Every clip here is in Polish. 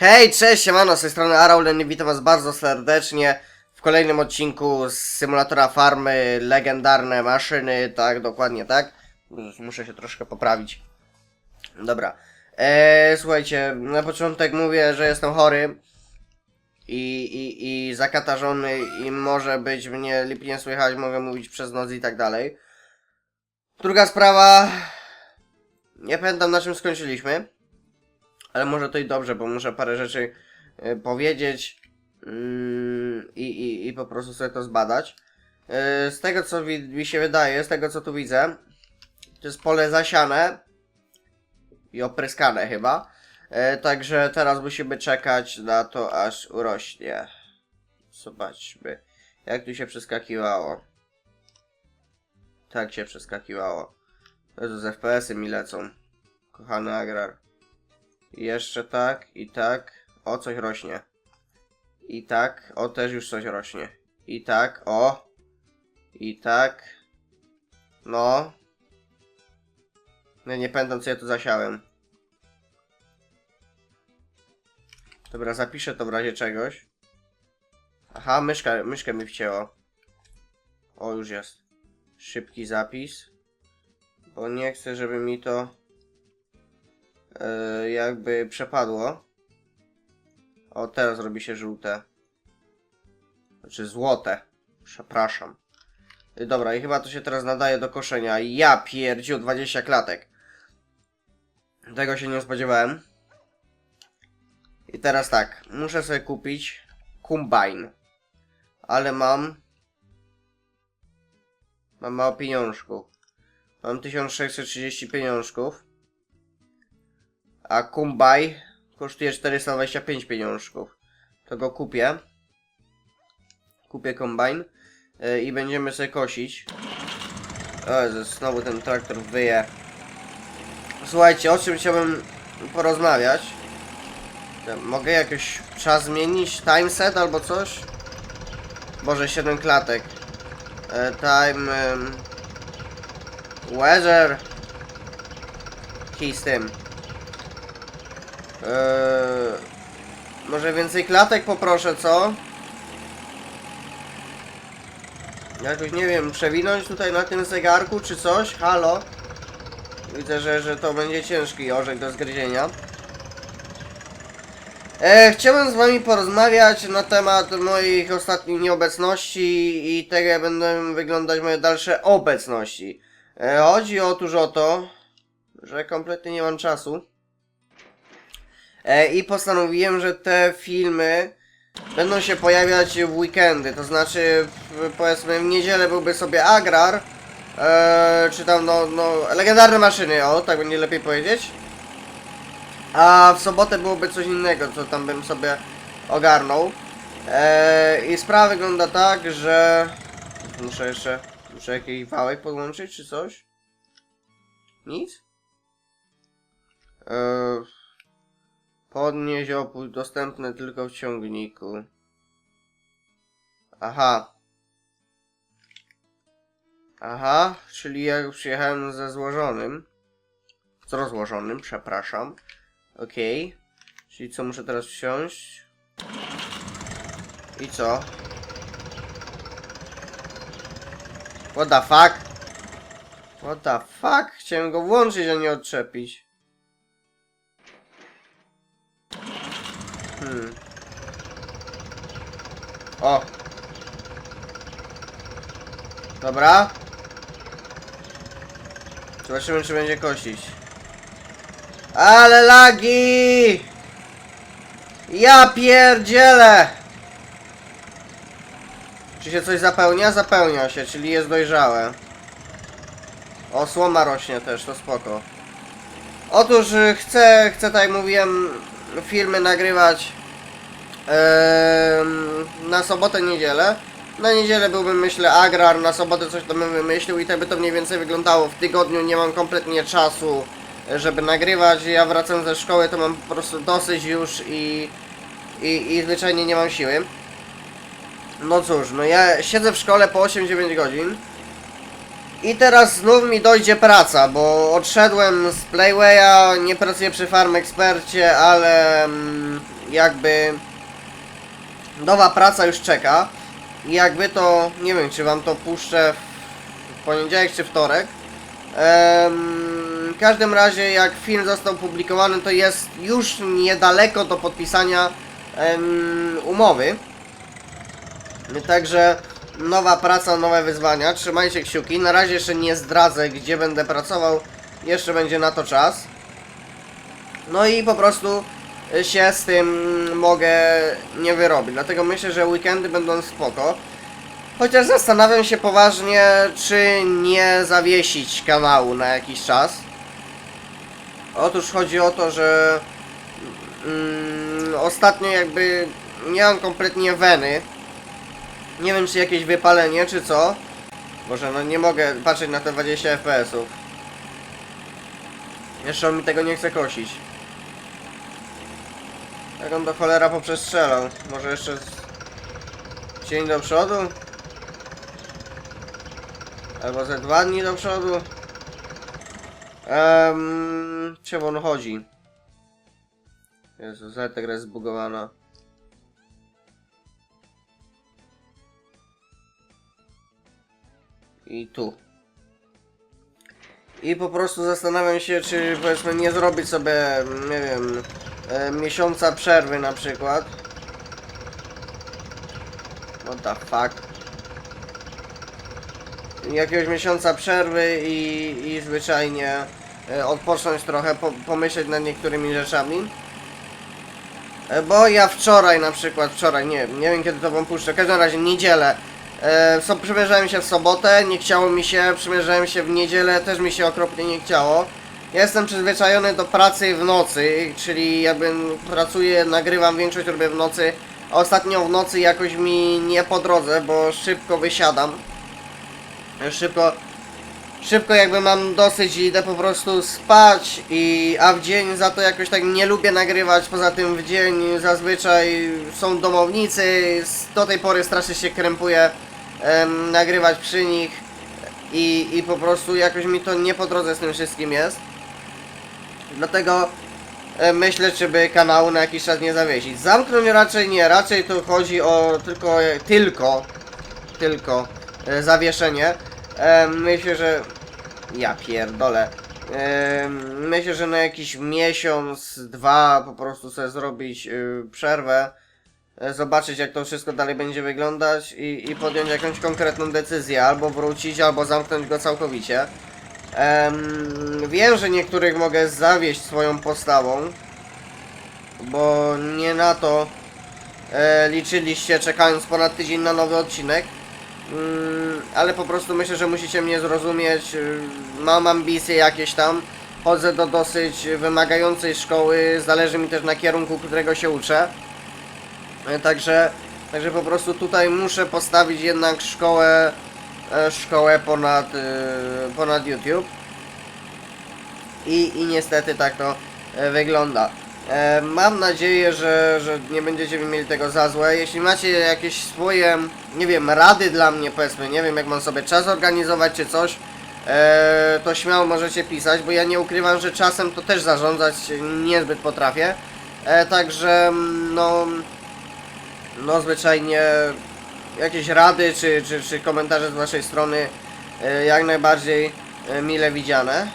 Hej, cześć, siemano, z tej strony Araulen i witam was bardzo serdecznie w kolejnym odcinku z symulatora farmy Legendarne Maszyny, tak, dokładnie tak. Muszę się troszkę poprawić. Dobra. Eee, słuchajcie, na początek mówię, że jestem chory i, i, i zakatarzony i może być mnie lipnie słychać, mogę mówić przez noc i tak dalej. Druga sprawa, nie pamiętam na czym skończyliśmy. Ale może to i dobrze, bo muszę parę rzeczy e, powiedzieć mm, i, i, po prostu sobie to zbadać. E, z tego co mi się wydaje, z tego co tu widzę, to jest pole zasiane i opryskane chyba. E, także teraz musimy czekać na to aż urośnie. Zobaczmy, jak tu się przeskakiwało. Tak się przeskakiwało. Jezu, z FPS-y mi lecą. Kochany agrar. Jeszcze tak, i tak. O, coś rośnie. I tak, o, też już coś rośnie. I tak, o. I tak. No. No nie pamiętam, co ja tu zasiałem. Dobra, zapiszę to w razie czegoś. Aha, myszka, myszkę mi wcięło. O, już jest. Szybki zapis. Bo nie chcę, żeby mi to jakby przepadło. O, teraz robi się żółte. Znaczy złote. Przepraszam. Y, Dobra, i chyba to się teraz nadaje do koszenia. Ja pierdziu 20 klatek. Tego się nie spodziewałem. I teraz tak, muszę sobie kupić kombine. Ale mam... Mam mało pieniążków. Mam 1630 pieniążków. A Kumbaj kosztuje 425 pieniążków. To go kupię. Kupię kombajn yy, i będziemy sobie kosić. O znowu ten traktor wyje. Słuchajcie, o czym chciałbym porozmawiać? Mogę jakoś czas zmienić? Timeset albo coś? Boże, 7 klatek. E, time... Um, weather... Kij z tym. Eee, może więcej klatek poproszę, co? Jakoś nie wiem, przewinąć tutaj na tym zegarku czy coś? Halo? Widzę, że, że to będzie ciężki orzech do zgryzienia. E, chciałem z wami porozmawiać na temat moich ostatnich nieobecności i tego jak będą wyglądać moje dalsze obecności. E, chodzi otóż o to, że kompletnie nie mam czasu. E, I postanowiłem, że te filmy będą się pojawiać w weekendy, to znaczy w, powiedzmy w niedzielę byłby sobie Agrar, e, czy tam no, no legendarne maszyny, o tak będzie lepiej powiedzieć. A w sobotę byłoby coś innego, co tam bym sobie ogarnął. E, I sprawa wygląda tak, że muszę jeszcze, muszę jakiś wałek podłączyć czy coś? Nic? E, Podnieść opuść dostępne tylko w ciągniku. Aha. Aha, czyli ja już przyjechałem ze złożonym. Z rozłożonym, przepraszam. Okej. Czyli co, muszę teraz wsiąść? I co? What the fuck? What the fuck? Chciałem go włączyć, a nie odczepić. Hmm. O. Dobra. Zobaczymy, czy będzie kosić. Ale lagi! Ja pierdzielę! Czy się coś zapełnia? Zapełnia się, czyli jest dojrzałe. O, słoma rośnie też, to spoko. Otóż y, chcę, chcę tak jak mówiłem, filmy nagrywać em, na sobotę, niedzielę. Na niedzielę byłbym myślę agrar, na sobotę coś tam bym wymyślił i tak by to mniej więcej wyglądało. W tygodniu nie mam kompletnie czasu, e, żeby nagrywać. Ja wracam ze szkoły, to mam po prostu dosyć już i, i, i zwyczajnie nie mam siły. No cóż, no ja siedzę w szkole po 8-9 godzin. I teraz znów mi dojdzie praca, bo odszedłem z Playwaya, nie pracuję przy Farm Expercie, ale mm, jakby nowa praca już czeka. I jakby to, nie wiem, czy wam to puszczę w poniedziałek czy wtorek. W każdym razie, jak film został publikowany, to jest już niedaleko do podpisania umowy. Także nowa praca, nowe wyzwania. Trzymajcie kciuki. Na razie jeszcze nie zdradzę, gdzie będę pracował. Jeszcze będzie na to czas. No i po prostu się z tym mogę nie wyrobić. Dlatego myślę, że weekendy będą spoko. Chociaż zastanawiam się poważnie, czy nie zawiesić kanału na jakiś czas. Otóż chodzi o to, że mm, ostatnio jakby nie mam kompletnie weny. Nie wiem czy jakieś wypalenie, czy co. Boże, no nie mogę patrzeć na te 20 FPS-ów. Jeszcze on mi tego nie chce kosić. Jak on do cholera poprzestrzelał? Może jeszcze z... do przodu? Albo ze dwa dni do przodu? Um, czemu on chodzi? Jezu, ta gra jest zbugowana. I tu. I po prostu zastanawiam się, czy powiedzmy nie zrobić sobie, nie wiem, e, miesiąca przerwy na przykład. What the fuck. Jakiegoś miesiąca przerwy i, i zwyczajnie e, odpocząć trochę, po, pomyśleć nad niektórymi rzeczami. E, Bo ja wczoraj na przykład, wczoraj, nie, nie wiem kiedy to wam puszczę, w każdym razie niedzielę e, so, przymierzałem się w sobotę, nie chciało mi się, przymierzałem się w niedzielę, też mi się okropnie nie chciało. Ja Jestem przyzwyczajony do pracy w nocy, czyli jakby pracuję, nagrywam, większość robię w nocy. A ostatnio w nocy jakoś mi nie po drodze, bo szybko wysiadam. Szybko, szybko jakby mam dosyć i idę po prostu spać i a w dzień za to jakoś tak nie lubię nagrywać, poza tym w dzień zazwyczaj są domownicy, do tej pory strasznie się krępuję nagrywać przy nich i, i po prostu jakoś mi to nie po drodze z tym wszystkim jest. Dlatego e, myślę, czy by kanału na jakiś czas nie zawiesić. Zamknąć raczej nie, raczej tu chodzi o tylko, tylko, tylko e, zawieszenie. Myślę, że ja pierdolę. Myślę, że na jakiś miesiąc, dwa po prostu sobie zrobić y, przerwę, zobaczyć jak to wszystko dalej będzie wyglądać i, i podjąć jakąś konkretną decyzję, albo wrócić, albo zamknąć go całkowicie. Em, wiem, że niektórych mogę zawieść swoją postawą, bo nie na to e, liczyliście czekając ponad tydzień na nowy odcinek. Mm, ale po prostu myślę, że musicie mnie zrozumieć. Mam ambicje jakieś tam. Chodzę do dosyć wymagającej szkoły. Zależy mi też na kierunku, którego się uczę. E, Także, także po prostu tutaj muszę postawić jednak szkołę, e, szkołę ponad, y, ponad YouTube. I, I niestety tak to e, wygląda. E, Mam nadzieję, że, że nie będziecie mi mieli tego za złe. Jeśli macie jakieś swoje, nie wiem, rady dla mnie, powiedzmy, nie wiem, jak mam sobie czas organizować czy coś, e, to śmiało możecie pisać, bo ja nie ukrywam, że czasem to też zarządzać niezbyt potrafię. E, Także, mm, no, no zwyczajnie jakieś rady czy, czy, czy komentarze z waszej strony e, jak najbardziej e, mile widziane.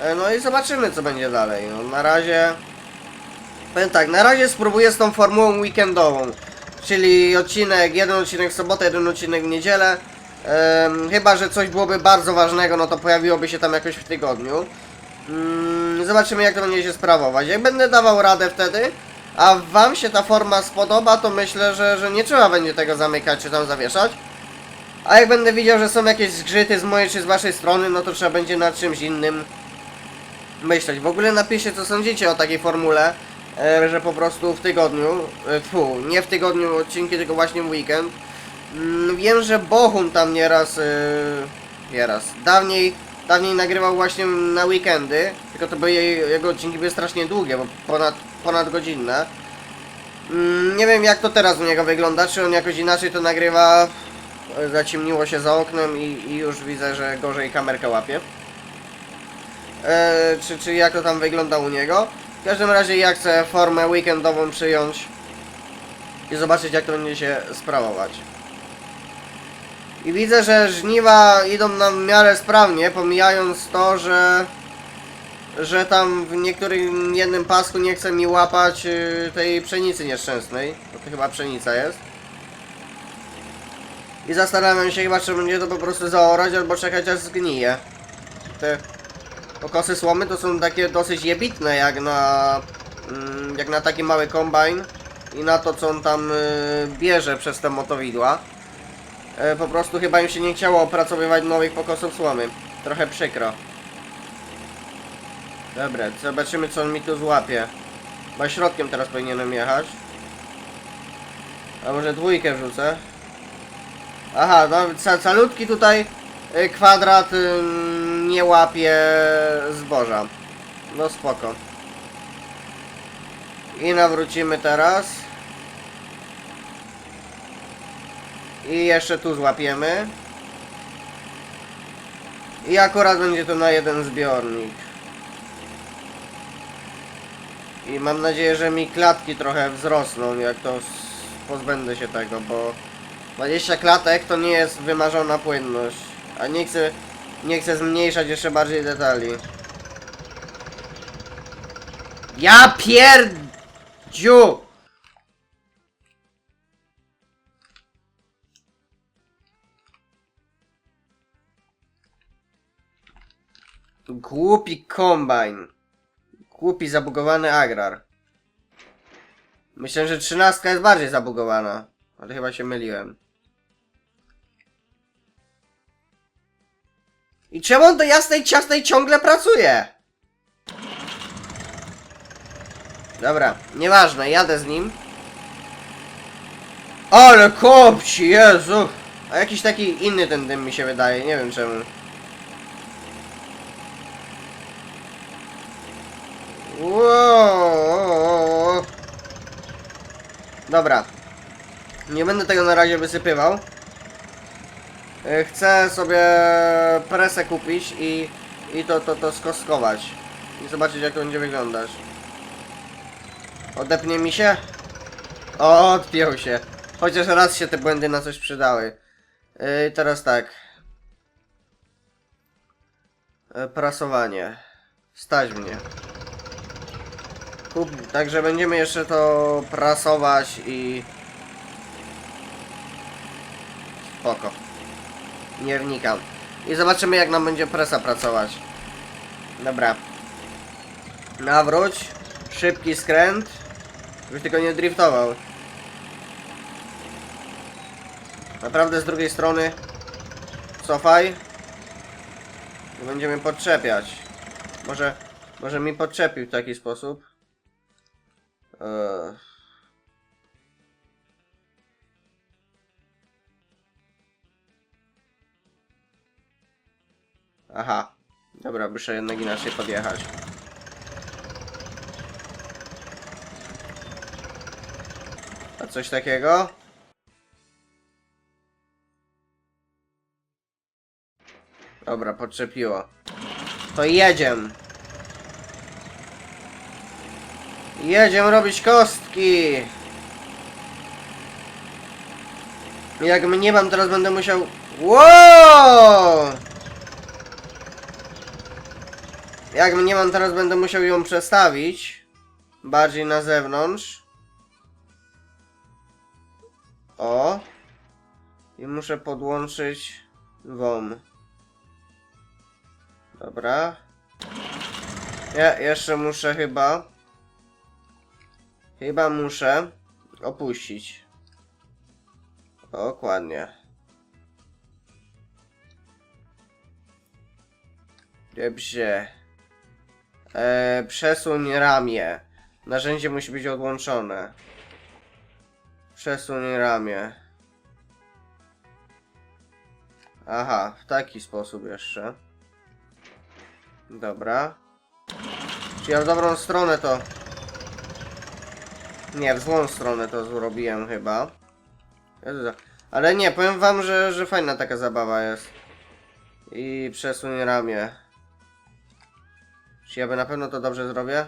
E, No i zobaczymy co będzie dalej. No, na razie. Powiem tak, na razie spróbuję z tą formułą weekendową. Czyli odcinek, jeden odcinek w sobotę, jeden odcinek w niedzielę. Chyba, że coś byłoby bardzo ważnego, no to pojawiłoby się tam jakoś w tygodniu. Mm, zobaczymy jak to będzie się sprawować. Jak będę dawał radę wtedy, a wam się ta forma spodoba, to myślę, że, że nie trzeba będzie tego zamykać czy tam zawieszać. A jak będę widział, że są jakieś zgrzyty z mojej czy z waszej strony, no to trzeba będzie nad czymś innym myśleć. W ogóle napiszcie co sądzicie o takiej formule, e, że po prostu w tygodniu, e, tfu, nie w tygodniu odcinki, tylko właśnie w weekend. Mm, wiem, że Bohun tam nieraz, e, nieraz, dawniej, dawniej nagrywał właśnie na weekendy, tylko to były jego odcinki były strasznie długie, bo ponad, ponad godzinne. Mm, nie wiem jak to teraz u niego wygląda, czy on jakoś inaczej to nagrywa, zaciemniło się za oknem i, i już widzę, że gorzej kamerkę łapie. E, czy, czy jak to tam wygląda u niego. W każdym razie ja chcę formę weekendową przyjąć i zobaczyć jak to będzie się sprawować. I widzę, że żniwa idą nam w miarę sprawnie, pomijając to, że że tam w niektórym jednym pasku nie chce mi łapać y, tej pszenicy nieszczęsnej, bo to chyba pszenica jest. I zastanawiam się chyba, czy będzie to po prostu zaorać, albo czekać aż zgnije. Te okosy słomy to są takie dosyć jebitne, jak na, mm, jak na taki mały kombajn i na to, co on tam y, bierze przez te motowidła. E, po prostu chyba im się nie chciało opracowywać nowych pokosów słomy. Trochę przykro. Dobra, zobaczymy co on mi tu złapie. Bo środkiem teraz powinienem jechać. A może dwójkę wrzucę? Aha, no ca calutki tutaj y, kwadrat y, nie łapie zboża. No spoko. I nawrócimy teraz. I jeszcze tu złapiemy. I akurat będzie to na jeden zbiornik. I mam nadzieję, że mi klatki trochę wzrosną, jak to pozbędę się tego, bo 20 klatek to nie jest wymarzona płynność. A nie chcę, nie chcę zmniejszać jeszcze bardziej detali. Ja pierdziu! Głupi kombajn. Głupi, zabugowany agrar. Myślę, że trzynastka jest bardziej zabugowana. Ale chyba się myliłem. I czemu on do jasnej ciasnej ciągle pracuje? Dobra, nieważne, jadę z nim. Ale kopci, Jezu! A jakiś taki inny ten dym mi się wydaje, nie wiem czemu. Wow. Dobra. Nie będę tego na razie wysypywał. E, Chcę sobie presę kupić i, i to, to, to skoskować. I zobaczyć jak to będzie wyglądać. Odepnie mi się? O, odpiął się. Chociaż raz się te błędy na coś przydały. Yy, teraz tak. E, Prasowanie. Stać mnie. Kup, także będziemy jeszcze to prasować i... Spoko. Nie wnikam. I zobaczymy jak nam będzie presa pracować. Dobra. Nawróć. Szybki skręt. Żebyś tylko nie driftował. Naprawdę z drugiej strony. Cofaj. I będziemy podczepiać. Może, może mi podczepił w taki sposób. Aha. Dobra, muszę jednak inaczej podjechać. A coś takiego? Dobra, podczepiło. To jedziemy. Jedziemy robić kostki. Jak mnie mam, teraz będę musiał... Wow! Jak mnie mam, teraz będę musiał ją przestawić. Bardziej na zewnątrz. O. I muszę podłączyć WOM. Dobra. Ja jeszcze muszę chyba... Chyba muszę opuścić. Dokładnie. Dobrze. E, przesuń ramię. Narzędzie musi być odłączone. Przesuń ramię. Aha, w taki sposób jeszcze. Dobra. Czy ja w dobrą stronę to... Nie, w złą stronę to zrobiłem chyba. Ale nie, powiem wam, że, że fajna taka zabawa jest. I przesuń ramię. Czy ja by na pewno to dobrze zrobię?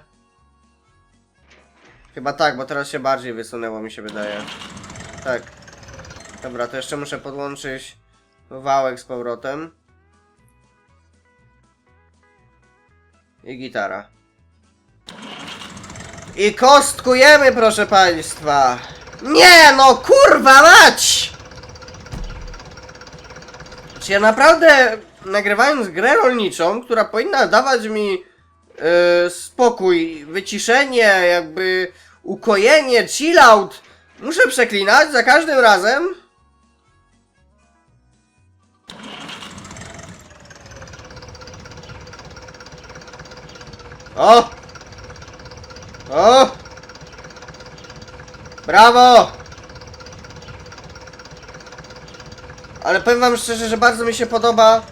Chyba tak, bo teraz się bardziej wysunęło, mi się wydaje. Tak. Dobra, to jeszcze muszę podłączyć wałek z powrotem. I gitara. I kostkujemy, proszę państwa! Nie, no kurwa mać! Czy ja naprawdę, nagrywając grę rolniczą, która powinna dawać mi e, spokój, wyciszenie, jakby ukojenie, chill out, muszę przeklinać za każdym razem? O! O! Brawo! Ale powiem wam szczerze, że bardzo mi się podoba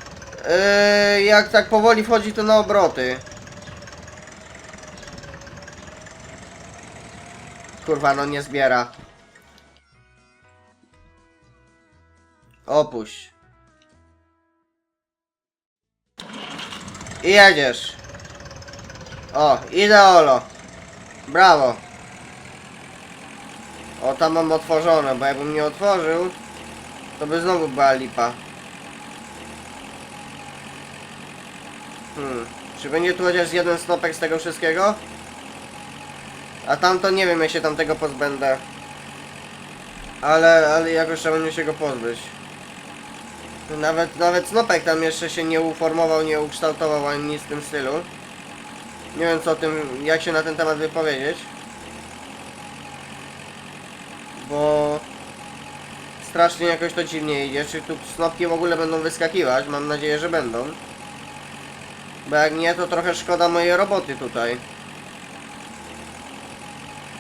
yy, jak tak powoli wchodzi to na obroty. Kurwa, no nie zbiera. Opuść. I jedziesz. O, ideolo. Brawo. O, tam mam otworzone, bo jakbym nie otworzył, to by znowu była lipa. Hmm. Czy będzie tu chociaż jeden snopek z tego wszystkiego? A tamto nie wiem, jak się tam tego pozbędę. Ale, ale jakoś trzeba będzie się go pozbyć. Nawet, nawet snopek tam jeszcze się nie uformował, nie ukształtował ani nic w tym stylu. Nie wiem co o tym, jak się na ten temat wypowiedzieć. Bo strasznie jakoś to dziwnie idzie. Czy tu snopki w ogóle będą wyskakiwać? Mam nadzieję, że będą. Bo jak nie, to trochę szkoda mojej roboty tutaj.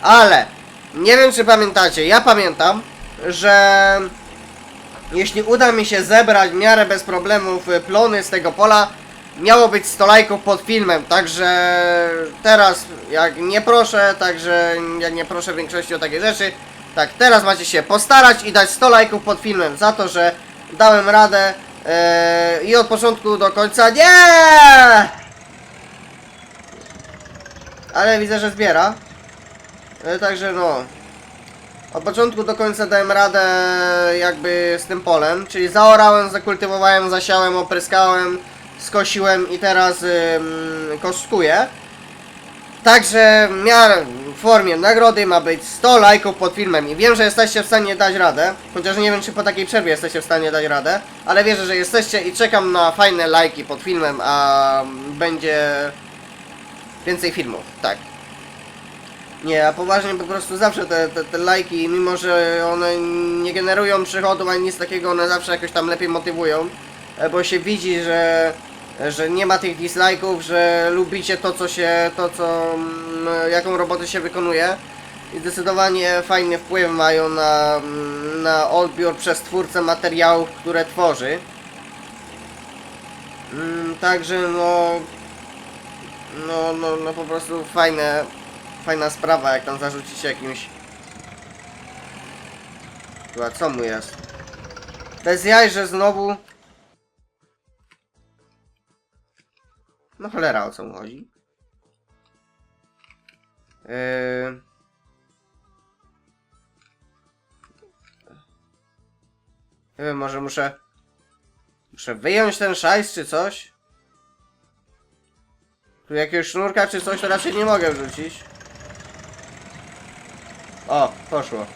Ale nie wiem czy pamiętacie, ja pamiętam, że jeśli uda mi się zebrać w miarę bez problemów y, plony z tego pola, miało być 100 lajków pod filmem, także teraz jak nie proszę, także jak nie proszę większości o takie rzeczy, tak teraz macie się postarać i dać 100 lajków pod filmem za to, że dałem radę yy, i od początku do końca nie! Ale widzę, że zbiera. E, Także no. Od początku do końca dałem radę jakby z tym polem, czyli zaorałem, zakultywowałem, zasiałem, opryskałem, skosiłem i teraz ym. Także w formie nagrody ma być 100 lajków pod filmem i wiem, że jesteście w stanie dać radę, chociaż nie wiem czy po takiej przerwie jesteście w stanie dać radę, ale wierzę, że jesteście i czekam na fajne lajki pod filmem, a będzie więcej filmów, tak. Nie, a poważnie po prostu zawsze te, te, te lajki, mimo że one nie generują przychodu ani nic takiego, one zawsze jakoś tam lepiej motywują, bo się widzi, że, że nie ma tych dislajków, że lubicie to co się, to co, mm, jaką robotę się wykonuje i zdecydowanie fajny wpływ mają na, mm, na odbiór przez twórcę materiałów, które tworzy. Mm, Także no, no, no, no po prostu fajne, fajna sprawa, jak tam zarzucić jakimś... Chyba co mu jest? Bez jaj, że znowu... No cholera, o co mu chodzi? Yy... Nie wiem, może muszę... Muszę wyjąć ten szajs czy coś? Tu jakiegoś sznurka czy coś to raczej nie mogę wrzucić. O, poszło.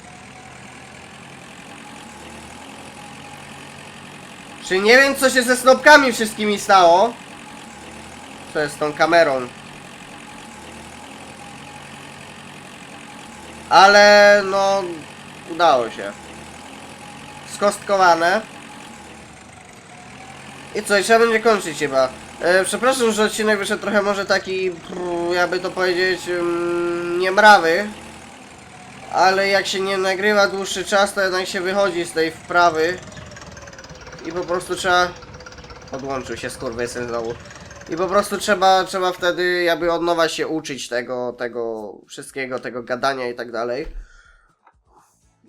Czy nie wiem co się ze snopkami wszystkimi stało? Co jest tą kamerą? Ale no udało się. Skostkowane. I co, i trzeba będzie kończyć chyba. E, przepraszam, że odcinek wyszedł trochę może taki, jakby to powiedzieć, mm, niemrawy. Ale jak się nie nagrywa dłuższy czas, to jednak się wychodzi z tej wprawy. I po prostu trzeba... Odłączył się skurwysyn znowu. I po prostu trzeba, trzeba wtedy jakby od nowa się uczyć tego, tego wszystkiego, tego gadania i tak dalej.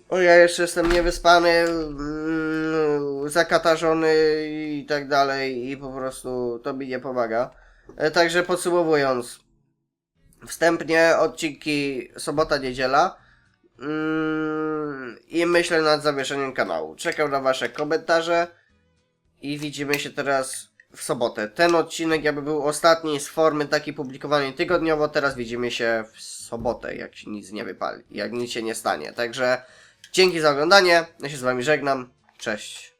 O, ja jeszcze jestem niewyspany, mm, zakatarzony i tak dalej i po prostu to mi nie pomaga. E, Także podsumowując, Wstępnie odcinki sobota, niedziela. Mm, I myślę nad zawieszeniem kanału. Czekam na wasze komentarze. I widzimy się teraz w sobotę. Ten odcinek jakby był ostatni z formy takiej publikowanej tygodniowo. Teraz widzimy się w sobotę, jak się nic nie wypali. Jak nic się nie stanie. Także dzięki za oglądanie. Ja się z wami żegnam. Cześć.